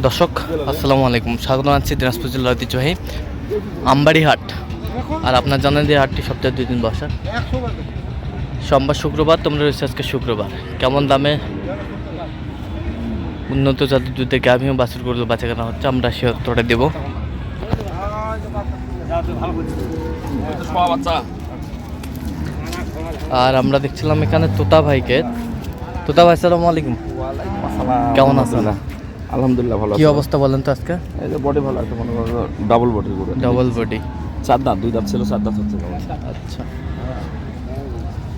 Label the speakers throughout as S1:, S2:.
S1: দর্শক আসসালামু আলাইকুম। স্বাগত জানাচ্ছি দিনাজপুর জেলার ঐতিহ্যবাহী আমবাড়ি হাট আর আপনার জানেন যে হাটটি সপ্তাহে দুই দিন বসার সোমবার শুক্রবার তোমরা রয়েছে আজকে শুক্রবার। কেমন দামে উন্নত জাতের দুধে গাভীও বাছুর গরু বাঁচা কেনা হচ্ছে আমরা সে উত্তরটা দেবো। আর আমরা দেখছিলাম এখানে তোতা ভাইকে। তোতা ভাই সালাম আলাইকুম। কেমন আছেন?
S2: আলহামদুলিল্লাহ ভালো
S1: কি অবস্থা বলেন তো আজকে?
S2: এই যে বডি ভালো আছে মনে করো ডাবল বডি করে
S1: ডবল বডি
S2: চার দাঁত দুই দাঁত ছিল চার দাঁত হচ্ছে
S1: আচ্ছা।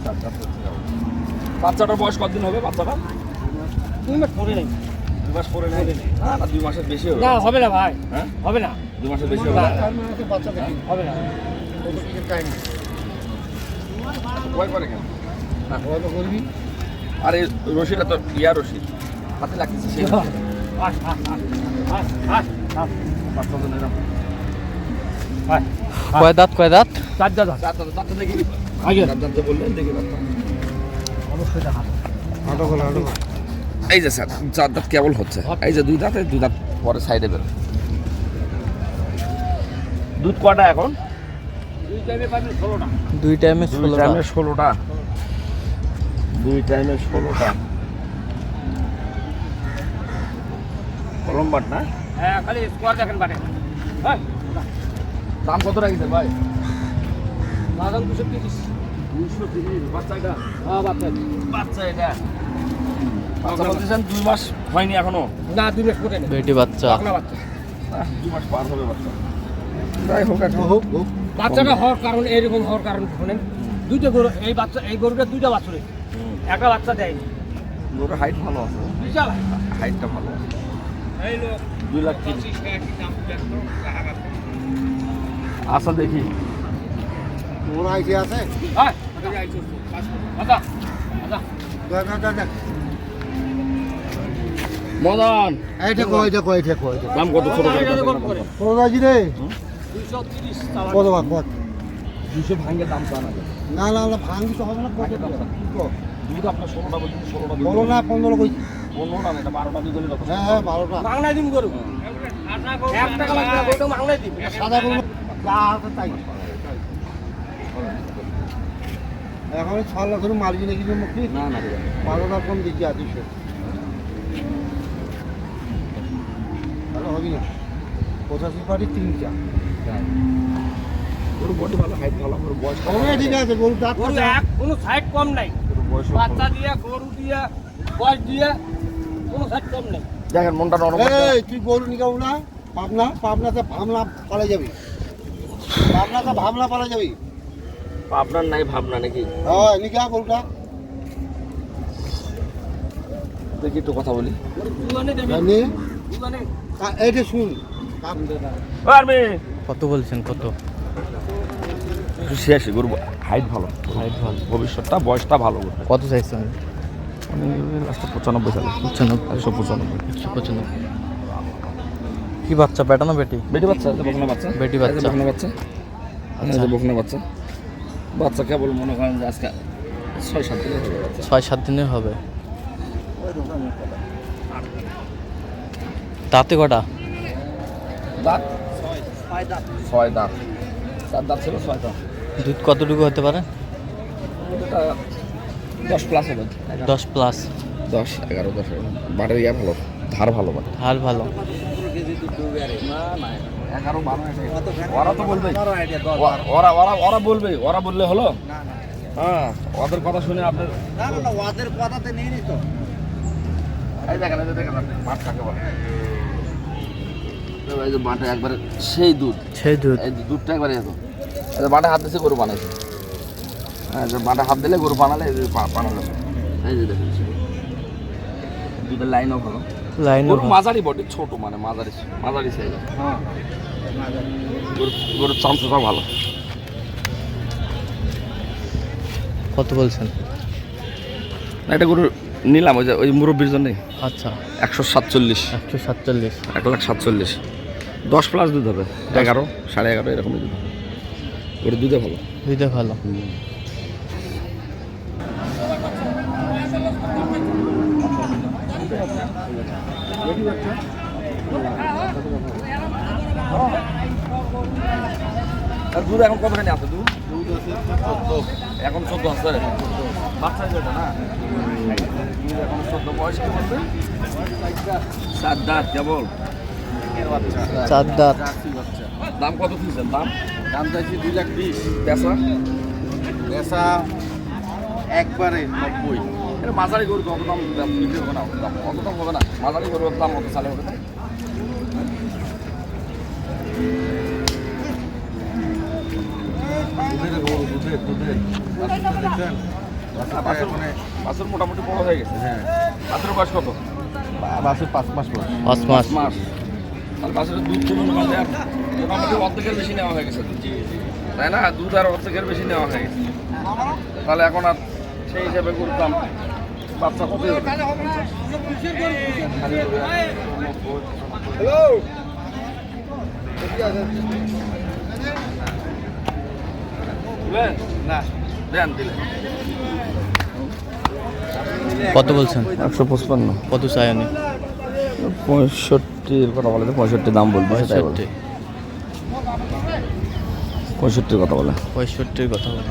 S2: চার দাঁত হচ্ছে বাচ্চাটার বয়স কতদিন হবে বাচ্চাটা?
S3: দুই মাস পরে নাই।
S2: দুই মাস পরে নেই? না না দুই মাসের বেশি হবে।
S3: না হবে না ভাই।
S2: হ্যাঁ?
S3: হবে না।
S2: দুই মাসের বেশি হবে না?
S3: হবে না।
S2: ভয় করে কেন? আর রশিটা তো ইয়া রশি। হাতে লাগতেছে
S1: কয় দাঁত কয় দাঁত?
S3: চার দাদা
S2: চার দাঁত দাঁতটা দেখি
S3: আগে।
S2: চার দাঁত বললেন দেখি।
S3: অবশ্যই দেখা
S2: এই যে স্যার চার দাঁত কেবল হচ্ছে। এই যে দুই দাঁত দুই দাঁত পরে সাইডে বেরো। দুধ কটা এখন?
S3: দুই টাইমে ষোলোটা
S1: দুই টাইমে
S2: ষোলোটা। দুই টাইমে ষোলোটা। কলম বাট না?
S3: হ্যাঁ খালি স্কোয়ার দেখেন বাটে হ্যাঁ
S2: দাম কত রাখিছে ভাই?
S3: দাদা দুশো তিরিশ।
S2: দুইশো তিরিশ বাচ্চা এটা
S3: হ্যাঁ বাচ্চা
S2: বাচ্চা এটা? বাচ্চা বলতেছেন দুই মাস হয়নি এখনও?
S3: না দুই মাস নেই
S1: বেটি বাচ্চা।
S3: বাচ্চা।
S2: দুই মাস পার হবে বাচ্চা। যাই হোক একটা হোক হোক।
S3: বাচ্চাটা হওয়ার কারণ এরকম হওয়ার কারণ শোনেন। দুইটা গরু এই বাচ্চা এই গরুটা দুইটা বাছুরে। একটা বাচ্চা দেয়নি।
S2: গরুর হাইট ভালো আছে।
S3: বিশাল
S2: হাইটটা ভালো আছে। দুই লাখ তিরিশ আচ্ছা দেখি।
S3: হ্যাঁ আচ্ছা আচ্ছা
S2: মদন
S4: এইটা কই এটা কই এটা কই
S2: দাম কত? ছোট
S3: কত?
S4: রে? কত বা কত?
S2: দুশো ভাঙ্গে দাম
S4: না না না ভাঙি তো হবে না কত
S2: দুধ আপনার ষোলোটা ষোলোটা
S4: বলো না পনেরো কই হ্যাঁ হ্যাঁ বারোটা।
S3: মাংনায় দিম গরু এক টাকা লাগবে না মাংনায় দিম
S4: সাদা কোনো যা আছে তাই। এখন ছ লাখ করে মার্জিনে কিছু মুক্তি
S2: না না রে।
S4: বারোটা কম দিচ্ছি আর দুশো তাহলে হবে না। পঁচাশি পাটি তিনটা।
S2: ওর বডি ভালো হাইট ভালো ওর বয়স কম।
S4: ঠিক আছে গরু
S3: গরু এক কোনো সাইড কম নাই। বাচ্চা দিয়ে গরু দিয়ে বয়স দিয়ে কোনো সাইড কম নাই।
S2: দেখেন মনটা নরম।
S4: এই তুই গরু নিকাও না পাবনা পাবনাতে ভামলা পালা যাবি। পাবনাতে ভামলা পালা যাবি।
S2: আপনার নাই ভাবনা নাকি?
S4: হ্যাঁ নিকা গরুটা।
S2: দেখি একটু কথা বলি।
S4: এইটা শুন
S1: কত বলছেন কত?
S2: ছিয়াশি গরু হাইট ভালো।
S1: হাইট ভালো।
S2: ভবিষ্যৎটা বয়সটা ভালো।
S1: কত চাইছেন?
S2: পঁচানব্বই সালে।
S1: পঁচানব্বই।
S2: একশো পঁচানব্বই।
S1: একশো পঁচানব্বই। কি বাচ্চা? বেটা না বেটি?
S2: বেটি বাচ্চা বকনা বাচ্চা।
S1: বেটি বাচ্চা।
S2: বকনা বাচ্চা। এই বকনা বাচ্চা। বাচ্চা কেবল মনে করেন যে আজকে ছয় সাত দিনের
S1: ছয় সাত দিনের হবে। দাঁতে কটা?
S2: দাঁত? ছয় দাঁত। চার দাঁত ছিল ছয় দাঁত।
S1: দুধ কতটুকু হতে পারে?
S2: দশ প্লাস হবে।
S1: দশ প্লাস
S2: দশ এগারো দশ বাটের ইয়া ভালো। ধার ভালো বাট
S1: হাল ভালো।
S2: না না এগারো। বারো ওরা তো বলবে। ওরা ওরা ওরা বলবে। ওরা বললে হলো? হ্যাঁ ওদের কথা শুনে আপনার
S4: না না না ওদের কথাতে নেই নি তো।
S2: এই দেখেন এই দেখেন মাঠ কাকে বলে? এই যে মাঠে একবারে সেই দুধ।
S1: সেই দুধ।
S2: এই দুধটা একবারে এত মাঠে হাত দিয়েছে গরু বানাইছে। হ্যাঁ যে মাঠে হাত দিলে গরু যে বানালো। এই যে দেখেন দুধের লাইনও ভালো।
S1: লাইন
S2: মাঝারি বডি ছোট মানে মাঝারি মাঝারি সাইজ গরু গরুর চামচটাও ভালো।
S1: কত বলছেন?
S2: এটা গরু নিলাম ওই যে ওই মুরব্বীর জন্যে
S1: আচ্ছা।
S2: একশো সাতচল্লিশ।
S1: একশো সাতচল্লিশ।
S2: এক লাখ সাতচল্লিশ। দশ প্লাস দুধ হবে এগারো সাড়ে এগারো এরকমই দুধ। হবে ওর দুধে ভালো।
S1: দুইটা ভালো।
S2: আর দুধ এখন কতখানি আছে দুধ? এখন চোদ্দ আছে। বাচ্চা যেটা না? দুধ এখন চোদ্দ বয়স কি বলছে? সাত দাঁত কেবল
S1: চার দাঁত
S2: দাম কত দিয়েছেন? দাম?
S4: দাম চাইছি দুই লাখ বিশ।
S2: পেশা?
S4: পেশা একবারে নব্বই।
S2: এটা মাঝারি গরু কত দাম বিক্রি হবে না? অত দাম অত দাম হবে না? মাঝারি গরুর দাম কত সালে হবে? না
S4: দুধের গরু দুধের দুধের দেখছেন
S2: বাছুর বাছুর মোটামুটি বড় হয়ে গেছে।
S4: হ্যাঁ।
S2: বাছুর বয়স কত?
S4: বাসে পাঁচ মাস
S1: পাঁচ মাস।
S2: মাস। আর বাছুরের দুধ তো মনে মোটামুটি অর্ধেকের বেশি নেওয়া হয়ে গেছে। তাই না? দুধ আর অর্ধেকের বেশি নেওয়া হয়ে গেছে। তাহলে এখন আর সেই হিসাবে দাম বাচ্চা
S4: হ্যালো
S1: কত বলছেন?
S2: একশো পঁচপান্ন।
S1: কত চাই আমি?
S2: পঁয়ষট্টির কথা বলে পঁয়ষট্টি দাম বলব
S1: পঁয়ষট্টি।
S2: পঁয়ষট্টির কথা বলে।
S1: পঁয়ষট্টির কথা বলে।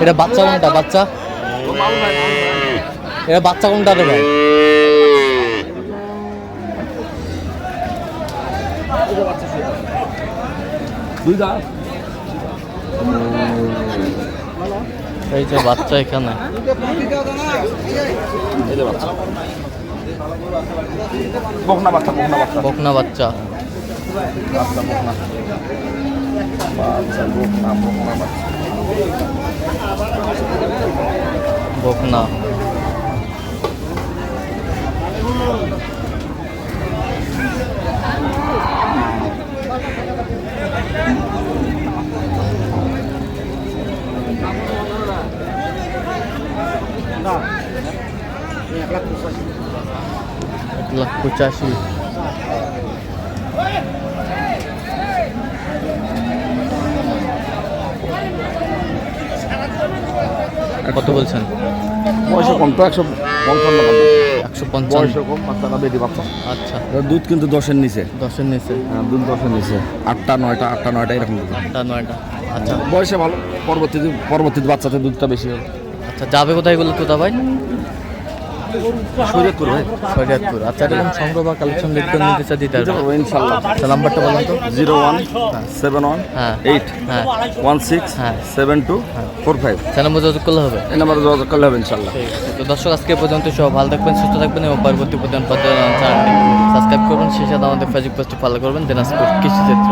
S1: এটা বাচ্চা কোনটা? বাচ্চা? এটা বাচ্চা কোনটা রে ভাই এই যে বাচ্চা এখানে।
S2: এই বাচ্চা বকনা বাচ্চা বকনা বাচ্চা।
S1: বকনা বাচ্চা
S2: বাচ্চা বকনা বাচ্চা বকনা বকনা বাচ্চা।
S1: বকনা। লাখ পঁচাশি। কত বলছেন?
S2: বয়স কম তো একশো পঞ্চান্ন।
S1: একশো পঞ্চান্ন।
S2: কম বাচ্চাটা বেটি বাচ্চা
S1: আচ্ছা।
S2: দুধ কিন্তু দশের নিচে।
S1: দশের নিচে।
S2: হ্যাঁ, দুধ দশের নিচে। আটটা নয়টা আটটা নয়টা এরকম
S1: আটটা নয়টা। আচ্ছা।
S2: বয়সে ভালো। পরবর্তীতে পরবর্তীতে বাচ্চাতে দুধটা বেশি হবে।
S1: আচ্ছা যাবে কোথায় বলল তো ভাই?
S2: শরীয়তপুর ভাই।
S1: শরিয়াতপুর আচ্ছা এরকম সংগ্রহ বা কালেকশন লিখতে নিতে চা দিতে পারবে
S2: ইনশাল্লাহ।
S1: আচ্ছা নাম্বারটা বলুন তো।
S2: জিরো ওয়ান সেভেন ওয়ান
S1: হ্যাঁ।
S2: এইট
S1: হ্যাঁ।
S2: ওয়ান সিক্স
S1: হ্যাঁ।
S2: সেভেন টু
S1: হ্যাঁ।
S2: Four five.
S1: চ্যানেল যোগাযোগ করলে হবে?
S2: এই নাম্বারে যোগাযোগ করলে হবে ইনশাল্লাহ।
S1: তো দর্শক আজকে পর্যন্ত সব ভালো থাকবেন সুস্থ থাকবেন এবং পরবর্তী পর্যন্ত সাবস্ক্রাইব করবেন। সেই সাথে আমাদের ফেসবুক পেজটি ফলো করবেন দিনাজপুর কৃষি ক্ষেত্র।